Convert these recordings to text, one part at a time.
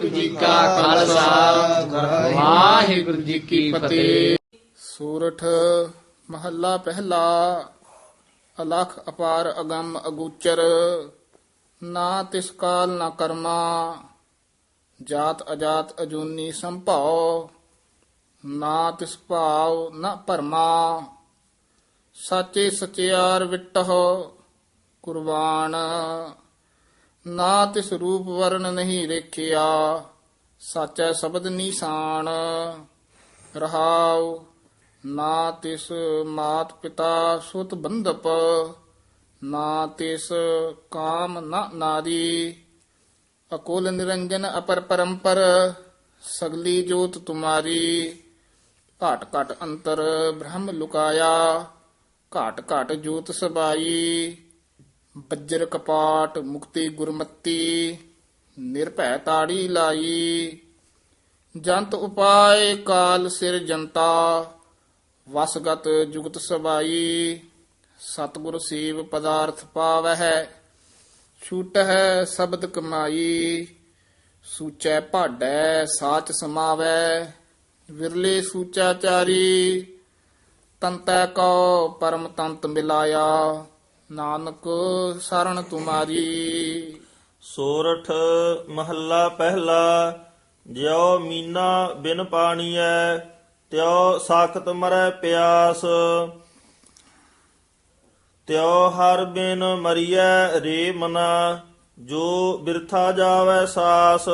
ਵਾਹਿਗੁਰੂ ਜੀ ਕਾ ਖਾਲਸਾ। ਵਾਹਿਗੁਰੂ ਜੀ ਕੀ ਫਤਿਹ। ਸੂਰਠ ਮਹੱਲਾ ਪਹਿਲਾ, ਅਲਖ ਅਪਾਰ ਅਗੰਮ ਅਗੂਚਰ। ਨਾ ਤਿਸ ਕਾਲ ਨਾ ਕਰਮਾ, ਜਾਤ ਅਜਾਤ ਅਜੂਨੀ ਸੰਭਾਉ। ਨਾ ਤਿਸ ਭਾਵ ਨਾ ਭਰਮਾ, ਸਾਚੇ ਸਚਿਆਰ ਵਿਟਹੁ, ਕੁਰਬਾਨ। ਨਾ ਤਿਸ ਰੂਪ ਵਰਨ ਨਹੀਂ ਰੇਖਿਆ ਸਾਚੈ ਸ਼ਬਦ ਨਿਸ਼ਾਨ। ਰਹਾਉ ਨਾ ਤਿਸ ਮਾਤ ਪਿਤਾ ਸੁਤ ਬੰਧਪ ਨਾ ਤਿਸ ਕਾਮ ਨਾ ਨਾਰੀ। ਅਕੁਲ ਨਿਰੰਜਨ ਅਪਰ ਪਰੰਪਰ, ਸਗਲੀ ਜੋਤ ਤੁਮਾਰੀ। ਘਾਟ ਘਾਟ ਅੰਤਰ ਬ੍ਰਹਮ ਲੁਕਾਇਆ, ਘਾਟ ਘਾਟ ਜੋਤ ਸਬਾਈ। ਬੱਜਰ ਕਪਾਟ ਮੁਕਤੀ ਗੁਰਮਤੀ, ਨਿਰਭੈ ਤਾੜੀ ਲਾਈ। ਜੰਤ ਉਪਾਏ ਕਾਲ ਸਿਰ ਜਨਤਾ ਵਸਗਤ ਜੁਗਤ ਸਬਾਈ। ਸਤਿਗੁਰ ਸੇਵ ਪਦਾਰਥ ਪਾਵਹਿ, ਛੂਟਹਿ ਸ਼ਬਦ ਕਮਾਈ। ਸੂਚੈ ਭਾਡੈ ਸਾਚ ਸਮਾਵੈ ਵਿਰਲੇ ਸੂਚਾਚਾਰੀ। ਤੰਤੈ ਕੋ ਪਰਮ ਤੰਤ ਮਿਲਾਇਆ। ਨਾਨਕ ਸਰਣ ਤੁਮਾਰੀ। ਸੋਰਠ ਮਹੱਲਾ ਪਹਿਲਾ, ਜਿਉ ਮੀਨਾ ਬਿਨ ਪਾਣੀ ਐ ਤਿਉ ਸਾਖਤ ਮਰੈ ਪਿਆਸ। ਤਿਉ ਹਰ ਬਿਨ ਮਰੀਐ ਰੇ ਮਨਾ, ਜੋ ਬਿਰਥਾ ਜਾਵੈ ਸਾਸ।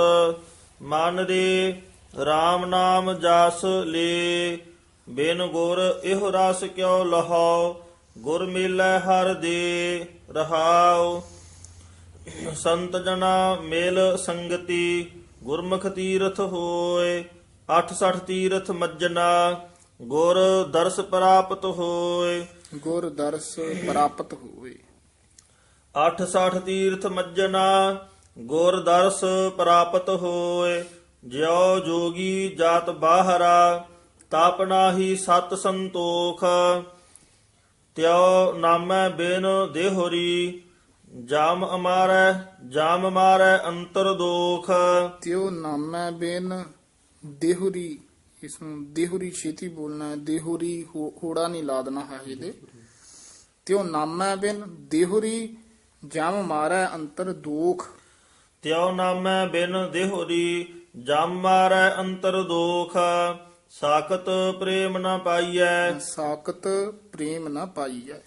ਮਨ ਰੇ RAM ਨਾਮ ਜਸ ਲੇ, ਬਿਨ ਗੁਰ ਇਹੋ ਰਸ ਕਿਉ ਲਹਾਉ ਗੁਰ ਮਿਲੈ ਹਰ ਦੇ ਰਹਾਉ। ਸੰਤ ਜਨਾ ਮੇਲ ਸੰਗਤੀ ਗੁਰਮੁਖ ਤੀਰਥ ਹੋਏ 86 ਤੀਰਥ ਮੱਜਨਾ ਗੁਰ ਦਰਸ ਪ੍ਰਾਪਤ ਹੋਏ। ਗੁਰ ਦਰਸ ਪ੍ਰਾਪਤ ਹੋਵੇ 86 ਤੀਰਥ ਮੱਜਨਾ ਗੁਰ ਦਰਸ ਪ੍ਰਾਪਤ ਹੋਏ। ਜਿਉ ਜੋਗੀ ਜਾਤ ਬਾਹਰਾ ਤਪ ਨਾਹੀ ਸਤ ਸੰਤੋਖ। ਤਿਉ ਨਾਮੈ ਬਿਨ ਦੇਹੁਰੀ ਜਾਮ ਅਮਾਰੈ ਜਾਮ ਮਾਰੈ ਅੰਤਰ ਦੋਖ। ਤਿਉ ਨਾਮੈ ਬਿਨ ਦੇਹੁਰੀ ਇਸ ਨੂੰ ਦੇਹੁਰੀ ਛੇਤੀ ਬੋਲਣਾ ਹੈ ਦੇਹੁਰੀ ਹੋੜਾ ਨਹੀਂ ਲਾ ਦੇਣਾ ਹੈ ਇਹਦੇ। ਤਿਉ ਨਾਮੈ ਬਿਨ ਦੇਹੁਰੀ ਜਮ ਮਾਰੈ ਅੰਤਰ ਦੋਖ। ਤਿਉ ਨਾਮੈ ਬਿਨ ਦੇਹੁਰੀ ਜਾਮ ਮਾਰੈ ਅੰਤਰ ਦੋਖ। ਸਾਖਤ ਪ੍ਰੇਮ ਨ ਪਾਈਐ। ਸਾਖਤ ਪ੍ਰੇਮ ਨਾ ਪਾਈਐ।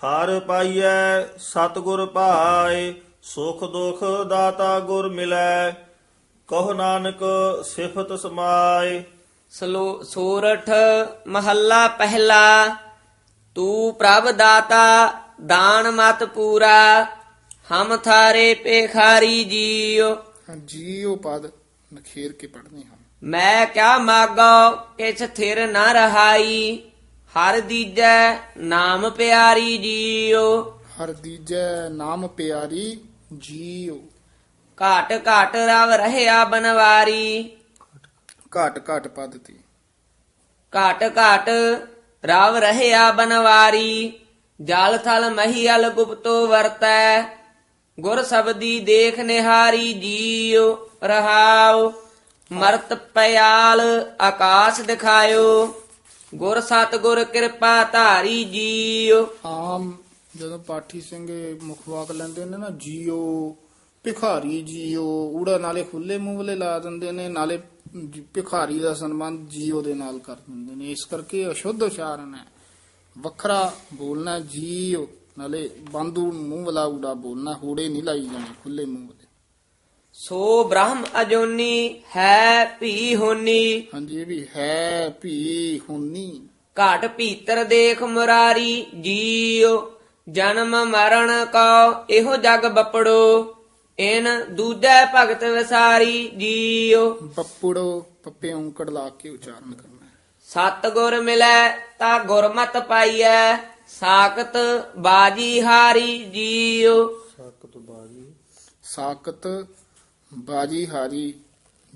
ਹਰ ਪਾਈਐ ਸਤਿਗੁਰ ਭਾਏ ਸੁਖ ਦੁਖ ਦਾਤਾ ਗੁਰ ਮਿਲੈ ਕਹੋ ਨਾਨਕ ਸਿਫਤ ਸਮਾਏ। ਸਲੋ ਸੋਰਠ ਮਹੱਲਾ ਪਹਿਲਾ ਤੂੰ ਪ੍ਰਭ ਦਾਤਾ ਦਾਨ ਮਤ ਪੂਰਾ ਹਮ ਥਾਰੇ ਪੇਖਾਰੀ ਜੀਓ। ਜੀਉ ਪਦ ਨਖੇਰ ਕੇ ਪੜਨੇ ਹਨ ਮੈਂ ਕਿਆ ਮਾਗੋ ਕਿਛ ਥਿਰ ਨ ਰਹਾਈ? ਹਰ ਦੀਜੈ ਨਾਮ ਪਿਆਰੀ ਜੀਓ। ਹਰ ਦੀਜੈ ਨਾਮ ਪਿਆਰੀ ਜੀਉ ਘਾਟ ਘਾਟ ਰਵ ਰਹਿਆ ਬਨਵਾਰੀ। ਘਟ ਘਟ ਪਦ ਤੇ। ਘਾਟ ਘਾਟ ਰਵ ਰਹਿਆ ਬਨਵਾਰੀ। ਜਲ ਥਲ ਮਹੀਲ ਗੁਪਤੋ ਵਰਤੈ। ਗੁਰ ਸਬਦੀ ਦੇਖ ਨਿਹਾਰੀ ਜੀਉ ਰਹਾਉ ਮਰਤ ਪਿਆਲ ਆਕਾਸ਼ ਦਿਖਾਇਓ, ਗੁਰ ਸਤ ਕਿਰਪਾ ਧਾਰੀ ਜੀਉ ਆਮ ਜਦੋਂ ਪਾਠੀ ਸਿੰਘ ਮੁਖਵਾਕ ਲੈਂਦੇ ਨੇ ਨਾ, ਜੀਓ, ਭਿਖਾਰੀ ਜੀਓ, ਊੜਾ ਨਾਲੇ ਖੁੱਲੇ ਮੂੰਹ ਵਾਲੇ ਲਾ ਦਿੰਦੇ ਨੇ, ਨਾਲੇ ਜ- ਭਿਖਾਰੀ ਦਾ ਸੰਬੰਧ ਜੀਓ ਦੇ ਨਾਲ ਕਰ ਦਿੰਦੇ ਨੇ। ਇਸ ਕਰਕੇ ਅਸ਼ੁੱਧ ਉਚਾਰਨ ਹੈ। ਵੱਖਰਾ ਬੋਲਣਾ ਜੀਓ, ਨਾਲੇ ਬੰਦੂ ਮੂੰਹ ਵਾਲਾ ਊੜਾ ਬੋਲਣਾ, ਹੂੜੇ ਨਹੀਂ ਲਾਈ ਜਾਣੇ, ਖੁੱਲੇ ਮੂੰਹ ਵਾਲੇ। ਸੋ ਬ੍ਰਹਮ ਅਜੋਨੀ ਹੈ ਭੀ ਹੋਨੀ। ਹਾਂਜੀ ਇਹ ਵੀ ਹੈ ਭੀ ਹੁਨੀ। ਘਾਟ ਭੀਤਰ ਦੇਖ ਮੁਰਾਰੀ ਜੀਉ ਜਨਮ ਮਰਨ ਕਉ ਇਹੋ ਜਗ ਬਪੜੋ। ਇਨ ਦੂਜੈ ਭਗਤ ਵਿਸਾਰੀ ਜੀਉ। ਬੱਪੜੋ ਪੱਪੇ ਔਂਕੜ ਲਾ ਕੇ ਉਚਾਰਨ ਕਰਨਾ। ਸਤ ਗੁਰ ਮਿਲੈ ਤਾ ਗੁਰਮਤ ਪਾਈਐ। ਸਾਖਤ ਬਾਜੀ ਹਾਰੀ ਜੀਉ। ਸਾਕਤ ਬਾਜੀ। ਹਾਰੀ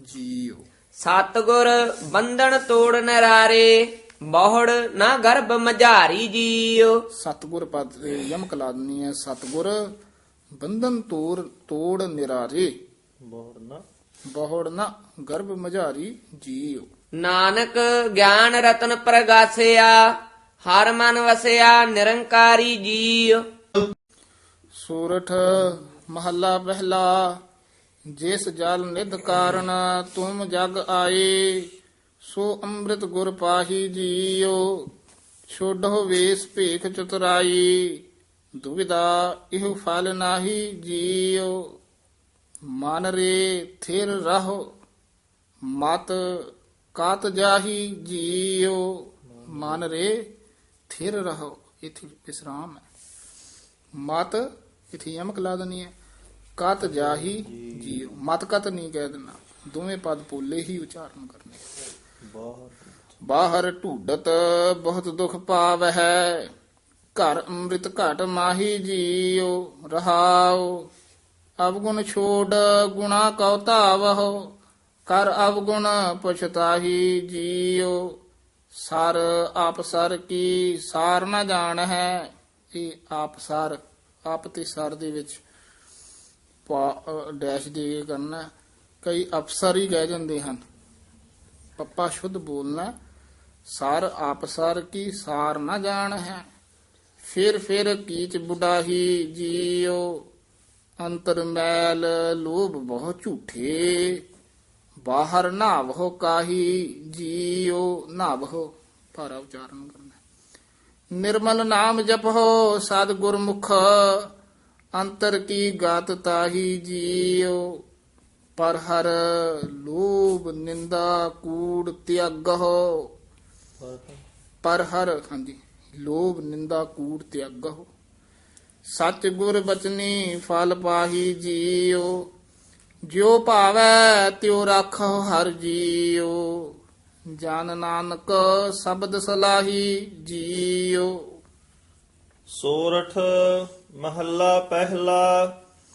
ਜੀਓ। ਸਤਗੁਰ ਬੰਧਨ ਤੋੜ ਨਰਾਰੇ ਬਹੁੜ ਨਾ ਗਰਭ ਮਝਾਰੀ ਜੀਉ ਸਤਗੁਰ ਪਦ ਤੇ ਯਮਕ ਲਾ ਦਿੰਨੀ ਹੈ ਸਤਗੁਰ ਬੰਧਨ ਤੋੜ ਤੋੜ ਨਿਰਾਰੇ। ਬੋੜ ਨਾ। ਬਹੁੜ ਨਾ ਗਰਭ ਮਝਾਰੀ ਜੀਉ ਨਾਨਕ ਗਿਆਨ ਰਤਨ ਪ੍ਰਗਾਸਿਆ ਹਰ ਮਨ ਵਸਿਆ ਨਿਰੰਕਾਰੀ ਜੀਉ ਸੂਰਠ ਮਹੱਲਾ ਪਹਿਲਾ ਜਿਸ ਜਲ ਨਿਧ ਕਾਰਨ ਤੁਮ ਜਗ ਆਏ, ਸੋ ਅੰਮ੍ਰਿਤ ਗੁਰ ਪਾਹੀ ਜੀਓ। ਛੋਡੋ ਵੇਸ ਭੇਖ ਚਤੁਰਾਈ ਦੁਵਿਦਾ ਇਹ ਫਲ ਨਾਹੀ ਜੀਓ। ਮਨ ਰੇ ਥਿਰ ਰਹੋ, ਮਤ ਕਾਤ ਜਾਹੀ ਜੀਓ। ਮਨ ਰੇ ਥਿਰ ਰਹੋ, ਇਥੇ ਵਿਸਰਾਮ ਹੈ। ਮਤ ਇਥੇ ਯਮਕ ਲਾ ਦਨੀ ਹੈ। ਕਤ ਜਾਹੀ ਜੀਉ, ਮਤ ਕਤ ਨਹੀਂ ਕਹਿ ਦੇਣਾ। ਦੋਵੇਂ ਪਦ ਪੋਲੇ ਹੀ ਉਚਾਰਨ ਕਰਨੇ। ਬਾਹਰ ਢੂਡਤ ਬਹੁਤ ਦੁਖ ਪਾਵ ਹੈ ਘਰ ਅੰਮ੍ਰਿਤ ਘਟ ਮਾਹੀ ਜੀਉ, ਰਹਾਉ। ਅਵਗੁਣ ਛੋੜ ਗੁਣਾ ਕਉ ਧਾਵਹੁ, ਕਰ ਅਵਗੁਣ ਪਛਤਾਹੀ ਜੀਉ। ਸਰ ਆਪ ਸਰ ਕੀ ਸਾਰ ਨਾ ਜਾਣ ਹੈ ਇਹ ਆਪ ਸਰ, ਆਪ ਤੇ ਸਰ ਦੇ ਵਿੱਚ ਡੈਸ਼ ਦੇ ਕੇ ਕਰਨਾ ਕਈ ਅਫਸਰ ਹੀ ਕਹਿ ਜਾਂਦੇ ਹਨ। ਪੱਪਾ ਸ਼ੁੱਧ ਬੋਲਣਾ ਸਰ ਆਪ ਕੀ ਸਾਰ ਨਾ ਜਾਣ ਹੈ। ਫਿਰ ਫਿਰ ਕੀਚ ਬੁਢਾਹੀ ਜੀਓ। ਅੰਤਰ ਮੈਲ ਲੋਭ ਬਹੁ ਝੂਠੇ। ਬਾਹਰ ਨਾਵਹੁ ਕਾਹੀ ਜੀਓ। ਨਾਵਹੁ ਭਾਰਾ ਉਚਾਰਨ ਕਰਨਾ ਨਿਰਮਲ ਨਾਮ ਜਪੋ ਸਦ ਗੁਰਮੁਖ ਅੰਤਰ ਕੀ ਗਾਤ ਤਾਹੀ ਜੀਓ ਪਰ ਹਰ ਲੋਭ ਨਿੰਦਾ ਕੂੜ ਤਿਆਗਹੁ ਪਰ ਹਰ, ਹਾਂਜੀ, ਲੋਭ ਨਿੰਦਾ ਕੂੜ ਤਿਆਗਹੁ ਸੱਚ ਗੁਰ ਬਚਨੀ ਫਲ ਪਾਹੀ ਜੀਓ ਜਿਉ ਭਾਵੈ ਤਿਉ ਰਾਖੋ ਹਰ ਜੀਓ ਜਨ ਨਾਨਕ ਸ਼ਬਦ ਸਲਾਹੀ ਜੀਓ ਸੋਰਠ ਮਹੱਲਾ ਪਹਿਲਾ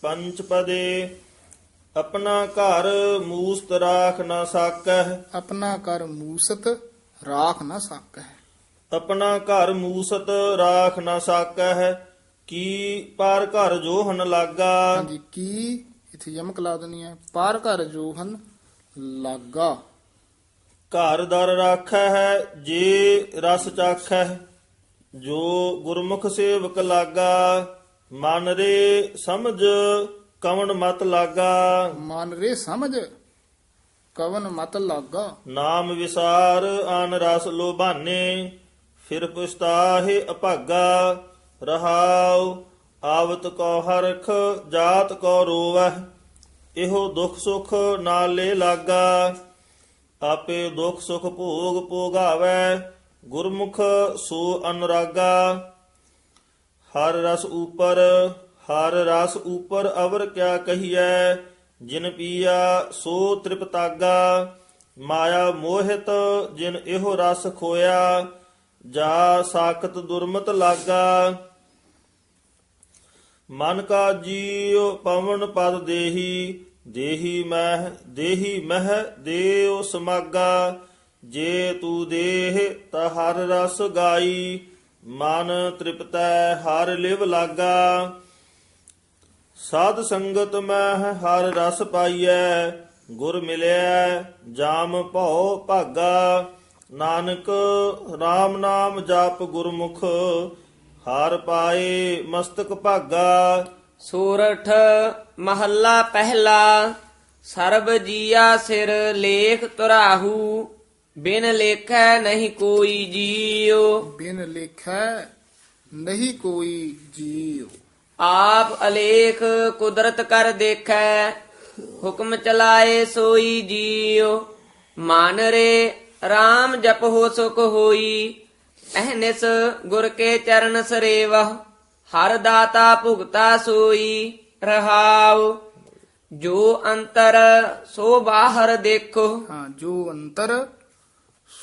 ਪੰਚ ਪਦੇ ਆਪਣਾ ਘਰ ਮੂਸਤ ਰਾਖ ਨਾ ਸਾਕਹਿ। ਆਪਣਾ ਕਰ ਮੂਸਤ ਰਾਖ ਨਾ ਸਕੈ ਆਪਣਾ ਘਰ ਮੂਸਤ ਰਾਖ ਨਾ ਸਾਕਹਿ ਕੀ ਪਰ ਘਰ ਜੋਹਨ ਲਾਗਾ। ਹਾਂਜੀ ਕੀ? ਇਥੇ ਯਮਕ ਲਾ ਦੇਣੀ ਹੈ। ਪਾਰ ਘਰ ਜੋਹਨ ਲਾਗਾ। ਘਰ ਦਰ ਰਾਖੈ ਹੈ ਜੇ ਰਸ ਚਾਖੈ ਜੋ ਗੁਰਮੁਖ ਸੇਵਕ ਲਾਗਾ। ਮਨ ਰੇ ਸਮਝ ਕਵਣ ਮਤ ਲਾਗਾ। ਮਨ ਰੇ ਸਮਝ ਕਵਨ ਮਤ ਲਾਗਾ। ਨਾਮ ਵਿਸਾਰ ਆਨ ਰਸ ਲੋਭਾਨੇ ਫਿਰ ਪੁਸਤਾਹੇ ਅਭਾਗਾ। ਰਹਾਉ ਆਵਤ ਕੋ ਹਰਖ ਜਾਤ ਕੋ ਰੋਵਹਿ ਇਹੋ ਦੁਖ ਸੁਖ ਨਾਲੇ ਲਾਗਾ। ਆਪੇ ਦੁਖ ਸੁਖ ਭੋਗ ਭੋਗਾਵੈ ਗੁਰਮੁਖ ਸੋ ਅਨੁਰਾਗਾ। ਹਰ ਰਸ ਉਪਰ, ਹਰ ਰਸ ਉਪਰ ਅਵਰ ਕਿਆ ਕਹੀਐ? ਜਿਨ ਪੀਆ, ਸੋ ਤ੍ਰਿਪਤਾਗਾ ਮਾਇਆ ਮੋਹਿਤ, ਜਿਨ ਇਹੋ ਰਸ ਖੋਇਆ, ਜਾ ਸਾਖਤ ਦੁਰਮਤ ਲਾਗਾ। ਮਨ ਕਾ ਜੀਉ, ਪਵਨ ਪਦ ਦੇਹੀ ਦੇਹੀ ਮਹਿ ਦੇਹੀ ਮਹਿ ਦੇਉ ਸਮਾਗਾ। ਜੇ ਤੂ ਦੇਹ, ਤਾ ਹਰ ਰਸ ਗਾਈ। ਮਨ ਤ੍ਰਿਪਤੈ, ਹਰ ਲਿਵ ਲਾਗਾ। ਸਾਧ ਸੰਗਤ ਮੈਂ ਹਰ ਰਸ ਪਾਈਐ, ਗੁਰ ਮਿਲਿਆ ਜਾਮ ਭਉ ਭਾਗਾ। ਨਾਨਕ RAM ਨਾਮ ਜਪ ਗੁਰਮੁਖ, ਹਾਰ ਪਾਏ ਮਸਤਕ ਭਾਗਾ। ਸੂਰਠ ਮਹੱਲਾ ਪਹਿਲਾ, ਸਰਬ ਜੀਆ ਸਿਰ ਲੇਖ ਤੁਰਾਹੂ। ਬਿਨ ਲੇਖੈ ਨਹੀਂ ਕੋਈ ਜੀਉ ਬਿਨ ਲੇਖੈ ਨਹੀਂ ਕੋਈ ਜੀਉ ਆਪ ਅਲੇਖ ਕੁਦਰਤ ਕਰ ਦੇਖੈ ਹੁਕਮ ਚਲਾਏ ਸੋਈ ਜੀਉ ਮਨ ਰੇ RAM ਜਪੋ ਸੁਖ ਹੋਈ ਅਹਨਿਸ ਗੁਰ ਕੇ ਚਰਨ ਸਰੇਵਹ ਹਰ ਦਾਤਾ ਭੁਗਤਾ ਸੋਈ ਰਹਾਉ ਜੋ ਅੰਤਰ ਸੋ ਬਾਹਰ ਦੇਖੋ ਹਾਂ ਜੋ ਅੰਤਰ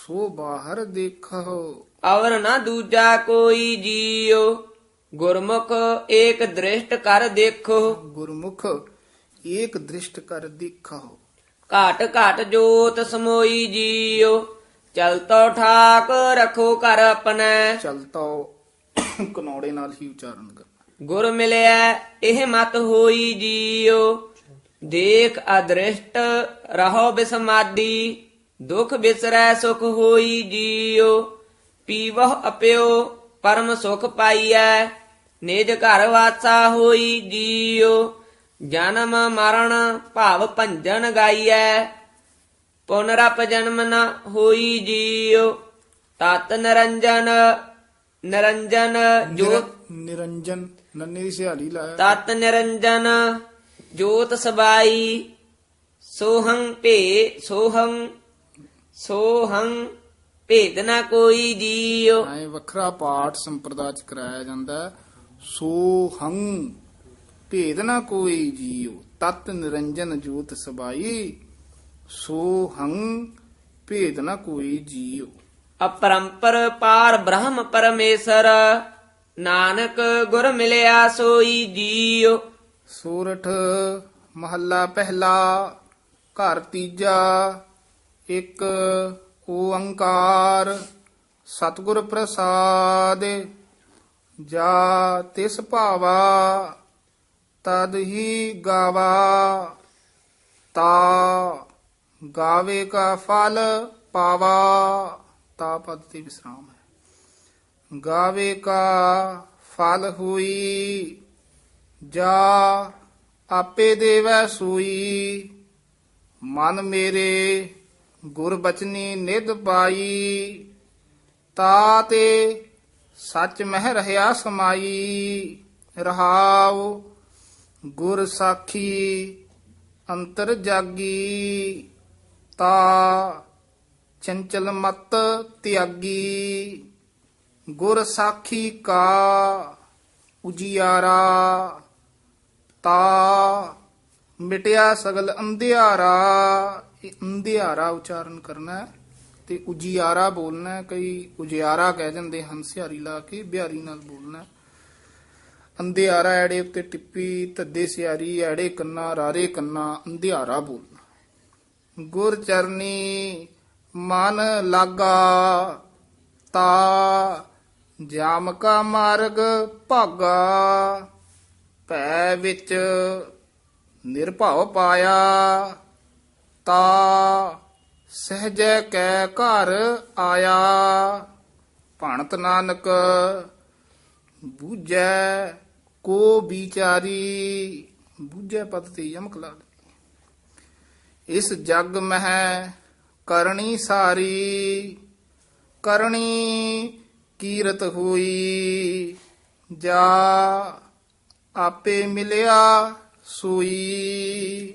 ਸੋ ਬਾਹਰ ਦੇਖੋ। ਅਵਰ ਨਾ ਦੂਜਾ ਕੋਈ ਜੀਉ ਗੁਰਮੁਖ ਏਕ ਦ੍ਰਿਸ਼ਟ ਕਰ ਦੇਖੋ। ਗੁਰਮੁਖ ਏਕ ਦ੍ਰਿਸ਼ਟ ਕਰ ਦੇਖੋ। ਘਾਟ ਘਾਟ ਜੋਤ ਸਮੋਈ ਜੀਉ ਚਲਤੋ ਠਾਕ ਰਖੋ ਕਰ ਆਪਣੈ। ਚਲਤਾ ਕਨੌੜੇ ਨਾਲ ਹੀ ਉਚਾਰਨ ਕਰ ਗੁਰ ਮਿਲਿਆ ਇਹ ਮਤ ਹੋਈ ਜੀਉ ਦੇਖ ਅਦ੍ਰਿਸ਼ਟ ਰਹੋ ਬਿਸਮਾਦੀ। ਦੁਖ ਬਿਸਰੈ ਸੁਖ ਹੋਈ ਜੀਉ ਪੀਵਹ ਅਪਿਓ ਪਰਮ ਸੁਖ ਪਾਈਐ। ਨਿਜ ਘਰ ਵਾਸਾ ਹੋਈ ਜੀਉ ਜਨਮ ਮਰਨ ਭਾਵ ਭੰਜਨ ਗਾਈਐ। ਪੁਨਰਪ ਜਨਮ ਨ ਹੋਈ ਜੀਉ ਤਤ ਨਿਰੰਜਨ ਨਿਰੰਜਨ ਜੋਤ ਨਿਰੰਜਨ ਨੰਨੇ ਦੀ ਸਿਹਾਲੀ ਲਾਇਆ। ਤਤ ਨਿਰੰਜਨ ਜੋਤ ਸਬਾਈ ਸੋਹੰ ਭੇ ਸੋਹੰ ਸੋਹੰ ਭੇਦ ਨਾ ਕੋਈ ਜੀਉ ਐ ਵੱਖਰਾ ਪਾਠ ਸੰਪਰਦਾ ਚ ਕਰਾਇਆ ਜਾਂਦਾ ਹੈ। ਸੋ ਹੰ ਭੇਦ ਨਾ ਕੋਈ ਜੀਉ ਤਤ ਨਿਰੰਜਨ ਜੋਤ ਸਬਾਈ। ਸੋ ਹੰ ਭੇਦ ਨਾ ਕੋਈ ਜੀਉ ਅਪਰੰਪਰ ਪਾਰ ਬ੍ਰਹਮ ਪਰਮੇਸ਼ਰ ਨਾਨਕ ਗੁਰ ਮਿਲਿਆ ਸੋਈ ਜੀਉ ਸੂਰਠ ਮਹੱਲਾ ਪਹਿਲਾ ਘਰ ਤੀਜਾ ਇੱਕ ਓੰਕਾਰ ਸਤਿਗੁਰ ਪ੍ਰਸਾਦ, ਜਾ ਤਿਸ ਭਾਵਾ ਤਦ ਹੀ ਗਾਵਾ, ਤਾ ਗਾਵੇ ਕਾ ਫਲ ਪਾਵਾ। ਤਾ ਪਦ ਤੇ ਵਿਸਰਾਮ ਹੈ। ਗਾਵੇ ਕਾ ਫਲ ਹੋਈ, ਜਾ ਆਪੇ ਦੇਵੈ ਸੂਈ। ਮਨ ਮੇਰੇ ਗੁਰ ਬਚਨੀ ਨਿਧ ਪਾਈ ਤਾ ਤੇ ਸੱਚ ਮਹਿ ਰਹਾ ਸਮਾਈ। ਰਹਾਉ ਗੁਰ ਸਾਖੀ ਅੰਤਰ ਜਾਗੀ, ਤਾ ਚੰਚਲ ਮਤ ਤਿਆਗੀ। ਗੁਰ ਸਾਖੀ ਕਾ ਉਜਿਆਰਾ, ਤਾ ਮਿਟਿਆ ਸਗਲ ਅੰਧਿਆਰਾ। ਇਹ ਅੰਧਿਆਰਾ ਉਚਾਰਨ ਕਰਨਾ ਹੈ ਤੇ ਉਜਿਆਰਾ ਬੋਲਣਾ ਹੈ। ਕਈ ਉਜਿਆਰਾ ਕਹਿ ਜਾਂਦੇ ਹਨ, ਸਿਹਾਰੀ ਲਾ ਕੇ ਬਿਹਾਰੀ ਨਾਲ ਬੋਲਣਾ ਹੈ। ਅੰਧਿਆਰਾ ਐੜੇ ਉੱਤੇ ਟਿੱਪੀ, ਧੱਦੇ ਸਿਆਰੀ ਐੜੇ ਕੰਨਾ, ਰਾਰੇ ਕੰਨਾ, ਅੰਧਿਆਰਾ ਬੋਲਣਾ ਗੁਰ ਚਰਨੀ ਮਨ ਲਾਗਾ, ਤਾ, ਜਾਮ ਕਾ ਮਾਰਗ ਭਾਗਾ, ਭੈ ਵਿੱਚ ਨਿਰਭਉ ਪਾਇਆ ਤਾ ਸਹਜੈ ਕੈ ਘਰ ਆਇਆ। ਭਣਤ ਨਾਨਕ ਬੂਝੈ ਕੋ ਵਿਚਾਰੀ। ਬੂਝੈ ਪਦ ਤੇ ਯਮਕ ਲਾ ਇਸ ਜਗ ਮਹਿ ਕਰਨੀ ਸਾਰੀ। ਕਰਨੀ ਕੀਰਤ ਹੋਈ। ਜਾ ਆਪੇ ਮਿਲਿਆ ਸੂਈ।